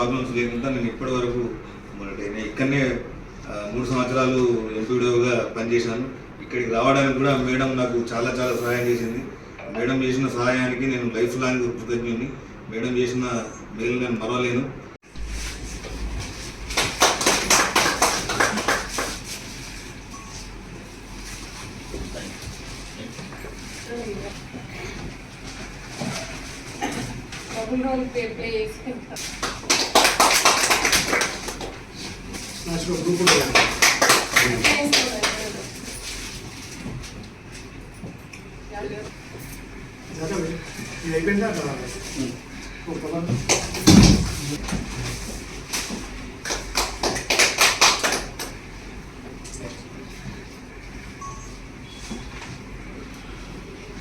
Problems లేకుండా నేను ఇప్పటి వరకు నేను ఇక్కడనే మూడు సంవత్సరాలు ఎంపీడీఓగా పనిచేశాను. ఇక్కడికి రావడానికి కూడా మేడం నాకు చాలా చాలా సహాయం చేసింది. మేడం చేసిన సహాయానికి నేను లైఫ్ లాంగ్ కృతజ్ఞుని మేడం చేసిన మేలు నేను మరవలేను. డబుల్ రోల్ ప్లే ప్లే చేసి లాస్ట్లో గ్రూప్ ఉంటుంది జరగదు. ఇది అయిపోయిందా?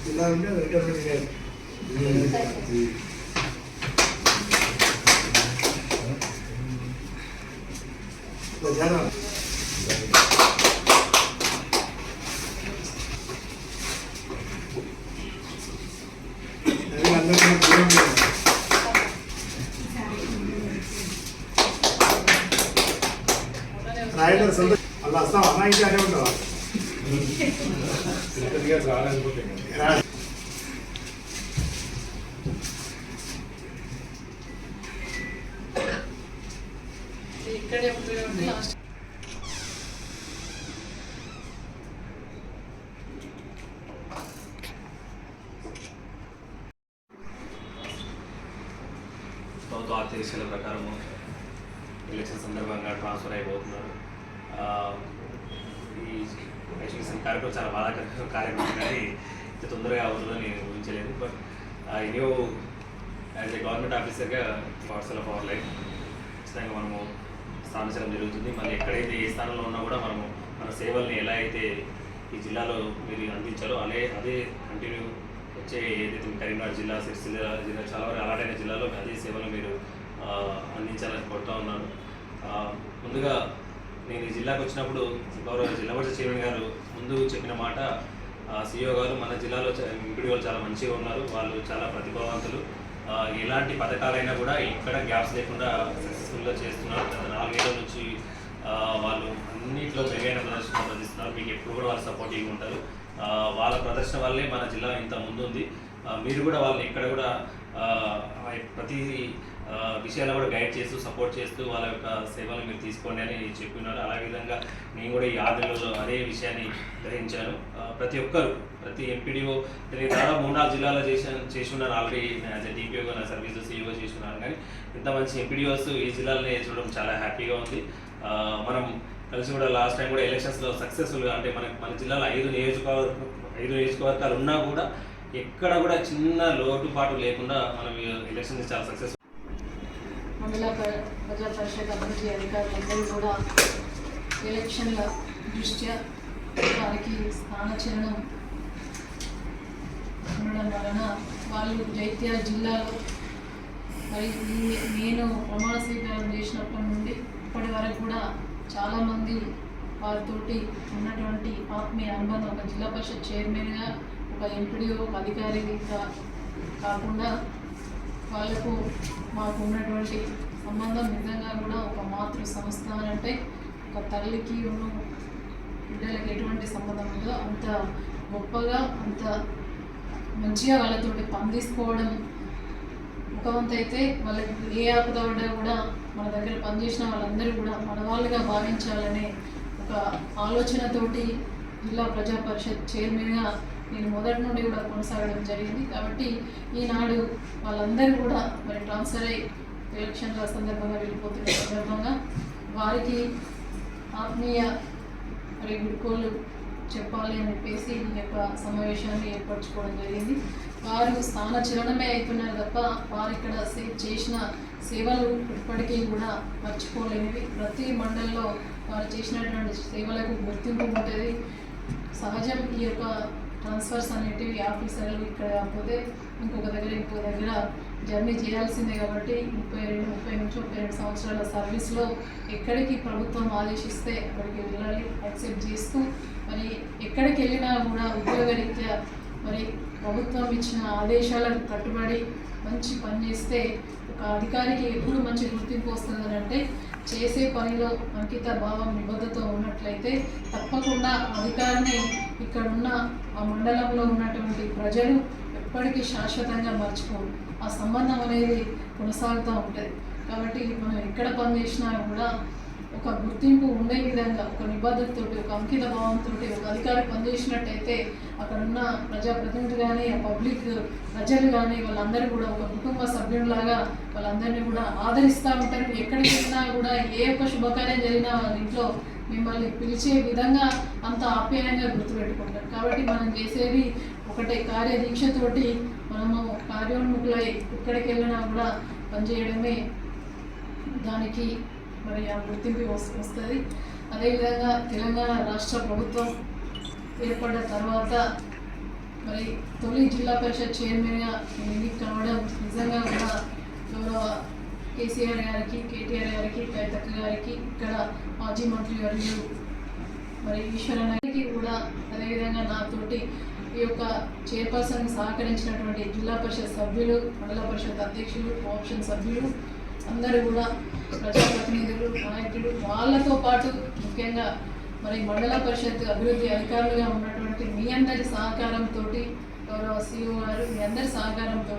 ఇలా ఉంటే రిటర్న్ చేయాలి జనం అది అందరికీ దూరం చేయాలి. రాయడం సొంత అలా వస్తావా అన్నా ఇంటి అనే ఉంటావా ఇక్కడే ఉంటుంది లాస్ట్ ప్రభుత్వ ఆదేశాల ప్రకారము ఎలక్షన్ సందర్భంగా ట్రాన్స్ఫర్ అయిపోతున్నారు ఆ, ఈ ఎడ్యుకేషన్ కార్యక్రమం చాలా బాధాకర కార్యక్రమం కానీ ఇంత తొందరగా అవుతుందని నేను ఊహించలేదు but anyhow as a government ఆఫీసర్గా వాట్సాప్ ఆఫ్ అవర్ లైఫ్ ఖచ్చితంగా మనము స్థానించడం జరుగుతుంది. మళ్ళీ ఎక్కడైతే ఏ స్థానంలో ఉన్నా కూడా మనము మన సేవల్ని ఎలా అయితే ఈ జిల్లాలో మీరు అందించారో అదే అదే కంటిన్యూ వచ్చే ఏదైతే కరీంనగర్ జిల్లా సిరిసిల్ల జిల్లా చాలా వరకు అలాటైన జిల్లాలో అదే సేవలు మీరు అందించాలని కోరుతా ఉన్నాను. ముందుగా నేను ఈ జిల్లాకు వచ్చినప్పుడు గౌరవ జిల్లా పరిషత్ చైర్మన్ గారు ముందు చెప్పిన మాట సిఇఓ గారు మన జిల్లాలో ఎంపీడీ వాళ్ళు చాలా మంచిగా ఉన్నారు. వాళ్ళు చాలా ప్రతిభావంతులు. ఎలాంటి పథకాలైనా కూడా ఇక్కడ గ్యాప్స్ లేకుండా సక్సెస్ఫుల్గా చేస్తున్నారు. గత నాలుగేళ్ళ నుంచి వాళ్ళు అన్నింటిలో మెరుగైన ప్రదర్శన ప్రదర్శిస్తున్నారు మీకు ఎప్పుడు కూడా వాళ్ళు సపోర్టింగ్ ఉంటారు. వాళ్ళ ప్రదర్శన వల్లే మన జిల్లా ఇంత ముందుంది. మీరు కూడా వాళ్ళని ఎక్కడ కూడా ప్రతి విషయాల్లో కూడా గైడ్ చేస్తూ సపోర్ట్ చేస్తూ వాళ్ళ యొక్క సేవలు మీరు తీసుకోండి అని చెప్పినారు అలాగే విధంగా నేను కూడా ఈ ఆరు అదే విషయాన్ని గ్రహించాను. ప్రతి ఒక్కరు ప్రతి ఎంపీడీఓ నేను దాదాపు మూడు నాలుగు జిల్లాలో చేశాను చేసి ఆల్రెడీ యాజ్ ఎ డిపిఓగా నా సర్వీసెస్ ఈఓ చేసి కానీ ఇంత మంచి ఎంపీడీఓస్ ఈ జిల్లాలోనే చూడడం చాలా హ్యాపీగా ఉంది. మనం కలిసి కూడా లాస్ట్ టైం కూడా ఎలక్షన్స్లో సక్సెస్ఫుల్గా అంటే మన మన జిల్లాలో ఐదు నియోజకవర్గ ఐదు నియోజకవర్గాలు ఉన్నా కూడా ఎక్కడ కూడా చిన్న లోటుపాటు లేకుండా మనం ఎలక్షన్స్ చాలా సక్సెస్ మండల ప్రజా పరిషత్ అభివృద్ధి అధికారులందరూ కూడా ఎలక్షన్ల దృష్ట్యా వారికి స్థానచలనం ఉండడం వలన వాళ్ళు జైత్యాల జిల్లాలో మరి నేను ప్రమాణ స్వీకారం చేసినప్పటి నుండి ఇప్పటి వరకు కూడా చాలామంది వారితోటి ఉన్నటువంటి ఆత్మీయ అనుబంధం ఒక జిల్లా పరిషత్ చైర్మన్గా ఒక ఎంపీడీఓ ఒక అధికారిగా కాకుండా వాళ్ళకు మాకు ఉన్నటువంటి సంబంధం నిజంగా కూడా ఒక మాతృ సంస్థ అని అంటే ఒక తల్లికి ఉన్న బిడ్డలకి ఎటువంటి సంబంధం ఉందో అంత గొప్పగా అంత మంచిగా వాళ్ళతోటి పందిసుకోవడం ఒక వంత అయితే వాళ్ళకి ఏ ఆపద పడ్డా కూడా మన దగ్గర పనిచేసిన వాళ్ళందరూ కూడా మన వాళ్ళుగా భావించాలనే ఒక ఆలోచనతోటి జిల్లా ప్రజా పరిషత్ చైర్మన్గా నేను మొదటి నుండి కూడా కొనసాగడం జరిగింది. కాబట్టి ఈనాడు వాళ్ళందరూ కూడా మరి ట్రాన్స్ఫర్ అయ్యి ఎలక్షన్ల సందర్భంగా వెళ్ళిపోతున్న సందర్భంగా వారికి ఆత్మీయ మరి గుడ్కోలు చెప్పాలి అని చెప్పేసి ఈ యొక్క సమావేశాన్ని ఏర్పరచుకోవడం జరిగింది. వారు స్థాన చలనమే అవుతున్నారు తప్ప వారు ఇక్కడ చేసిన సేవలు ఇప్పటికీ కూడా మర్చిపోలేనివి. ప్రతి మండలంలో వారు చేసినటువంటి సేవలకు గుర్తింపు ఉంటుంది. సహజం ఈ యొక్క ట్రాన్స్ఫర్స్ అనేటివి ఆఫీసర్లు ఇక్కడ కాకపోతే ఇంకొక దగ్గర ఇంకొక దగ్గర జర్నీ చేయాల్సిందే కాబట్టి ముప్పై రెండు ముప్పై నుంచి ముప్పై రెండు సంవత్సరాల సర్వీస్లో ఎక్కడికి ప్రభుత్వం ఆదేశిస్తే అక్కడికి వెళ్ళాలి యాక్సెప్ట్ చేస్తూ మరి ఎక్కడికి వెళ్ళినా కూడా ఉద్యోగరీత్యా మరి ప్రభుత్వం ఇచ్చిన ఆదేశాలకు కట్టుబడి మంచి పని చేస్తే ఒక అధికారికి ఎప్పుడు మంచి గుర్తింపు వస్తుందని అంటే చేసే పనిలో అంకిత భావం నిబద్ధత ఉన్నట్లయితే తప్పకుండా అధికారిని ఇక్కడ ఉన్న ఆ మండలంలో ఉన్నటువంటి ప్రజలు ఎప్పటికీ శాశ్వతంగా మర్చిపోరు. ఆ సంబంధం అనేది కొనసాగుతూ ఉంటుంది. కాబట్టి మనం ఎక్కడ పనిచేసినా కూడా ఒక గుర్తింపు ఉండే విధంగా ఒక నిబద్ధతతోటి ఒక అంకిత భావంతో ఒక అధికారి పనిచేసినట్టయితే అక్కడ ఉన్న ప్రజాప్రతినిధులు కానీ ఆ పబ్లిక్ ప్రజలు కానీ వాళ్ళందరూ కూడా ఒక కుటుంబ సభ్యులలాగా వాళ్ళందరినీ కూడా ఆదరిస్తూ ఉంటారు ఎక్కడికి వెళ్ళినా కూడా ఏ ఒక్క శుభకార్యం జరిగినా వాళ్ళ ఇంట్లో మిమ్మల్ని పిలిచే విధంగా అంత ఆప్యాయంగా గుర్తుపెట్టుకుంటారు. కాబట్టి మనం చేసేది ఒకటే కార్యదీక్షతోటి మనము కార్యోన్ముఖులై ఎక్కడికి వెళ్ళినా కూడా పనిచేయడమే. దానికి మరి ఆ గుర్తింపు వస్తుంది. అదేవిధంగా తెలంగాణ రాష్ట్ర ప్రభుత్వం ఏర్పడిన తర్వాత మరి తొలి జిల్లా పరిషత్ చైర్మన్గా ఎన్నిక కావడం నిజంగా కూడా గౌరవ కేసీఆర్ గారికి కేటీఆర్ గారికి కవితక్క గారికి ఇక్కడ మాజీ మంత్రి వర్యులు మరి ఈశ్వరన్నకి కూడా అదేవిధంగా నాతోటి ఈ యొక్క చైర్పర్సన్ సహకరించినటువంటి జిల్లా పరిషత్ సభ్యులు మండల పరిషత్ అధ్యక్షులు కోఆప్షన్ సభ్యులు అందరూ కూడా ప్రజాప్రతినిధులు నాయకులు వాళ్ళతో పాటు ముఖ్యంగా మరి మండల పరిషత్ అభివృద్ధి అధికారులుగా ఉన్నటువంటి మీ అందరి సహకారంతో గౌరవ సీఓ గారు మీ అందరి సహకారంతో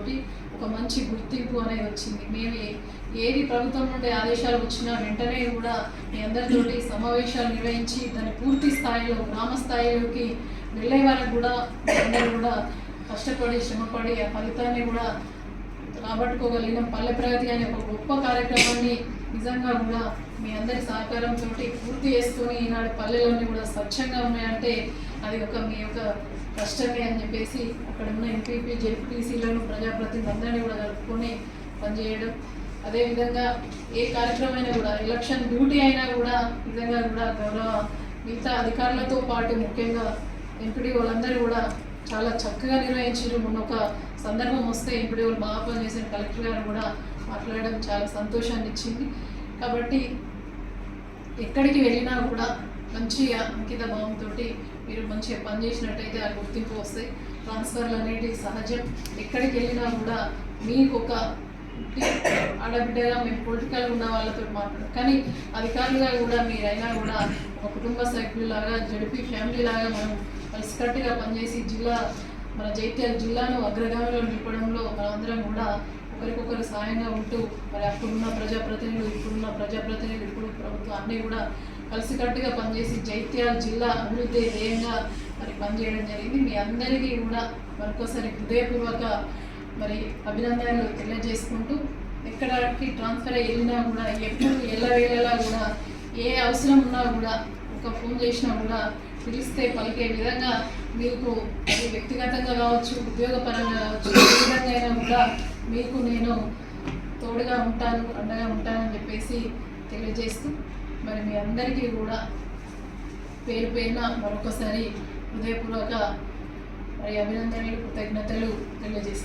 ఒక మంచి గుర్తింపు అనేది వచ్చింది. మేము ఏది ప్రభుత్వం నుండి ఆదేశాలు వచ్చినా వెంటనే కూడా మీ అందరితోటి సమావేశాలు నిర్వహించి దాన్ని పూర్తి స్థాయిలో గ్రామ స్థాయిలోకి వెళ్ళే వరకు కూడా అందరూ కూడా కష్టపడి శ్రమపడి ఆ ఫలితాన్ని కూడా కాబట్టుకోగలిగిన పల్లె ప్రగతి అనే ఒక గొప్ప కార్యక్రమాన్ని నిజంగా కూడా మీ అందరి సహకారంతో పూర్తి చేసుకొని ఈనాడు పల్లెలన్నీ కూడా స్వచ్ఛంగా ఉన్నాయంటే అది ఒక మీ యొక్క కష్టమే అని చెప్పేసి అక్కడ ఉన్న ఎంపీపీ జెడ్పీసీలను ప్రజాప్రతినిధులు అందరినీ కూడా కలుపుకొని పనిచేయడం. అదేవిధంగా ఏ కార్యక్రమం అయినా కూడా ఎలక్షన్ డ్యూటీ అయినా కూడా నిజంగా కూడా గౌరవ మిగతా అధికారులతో పాటు ముఖ్యంగా ఎంపీడీ వాళ్ళందరూ కూడా చాలా చక్కగా నిర్వహించారు. మొన్న ఒక సందర్భం వస్తే ఇప్పుడు వాళ్ళు బాగా చేసిన కలెక్టర్ గారు కూడా మాట్లాడడం చాలా సంతోషాన్ని ఇచ్చింది. కాబట్టి ఎక్కడికి వెళ్ళినా కూడా మంచి అంకిత భావంతో మీరు మంచిగా పనిచేసినట్టయితే ఆ గుర్తింపు వస్తాయి. ట్రాన్స్ఫర్లు అనేటివి సహజం. ఎక్కడికి వెళ్ళినా కూడా మీకు ఒక ఆడబిడ్డగా మేము పొలిటికల్ ఉన్న వాళ్ళతో మాట్లాడడం కానీ అధికారులుగా కూడా మీరైనా కూడా ఒక కుటుంబ సభ్యులాగా జడిపి ఫ్యామిలీ లాగా మనం కలిసికట్టుగా పనిచేసి జిల్లా మన జైత్యాల జిల్లాను అగ్రగామిలో నిలపడంలో మనందరం కూడా ఒకరికొకరు సాయంగా ఉంటూ మరి అప్పుడున్న ప్రజాప్రతినిధులు ఇప్పుడున్న ప్రజాప్రతినిధులు ఇప్పుడు ప్రభుత్వం అన్నీ కూడా కలిసికట్టుగా పనిచేసి జైత్యాల జిల్లా అభివృద్ధి ధ్యేయంగా మరి పనిచేయడం జరిగింది. మీ అందరికీ కూడా మరొకసారి హృదయపూర్వక మరి అభినందనలు తెలియజేసుకుంటూ ఎక్కడికి ట్రాన్స్ఫర్ అయ్యి వెళ్ళినా కూడా ఎప్పుడు ఎల్లవేళలా కూడా ఏ అవసరం ఉన్నా కూడా ఒక ఫోన్ చేసినా కూడా పిలిస్తే పలికే విధంగా మీకు వ్యక్తిగతంగా కావచ్చు ఉద్యోగపరంగా కావచ్చు ఏ విధంగా అయినా కూడా మీకు నేను తోడుగా ఉంటాను అండగా ఉంటానని చెప్పేసి తెలియజేస్తూ మరి మీ అందరికీ కూడా పేరు పేరున మరొకసారి హృదయపూర్వక మరి అభినందనలు కృతజ్ఞతలు తెలియజేస్తున్నాను.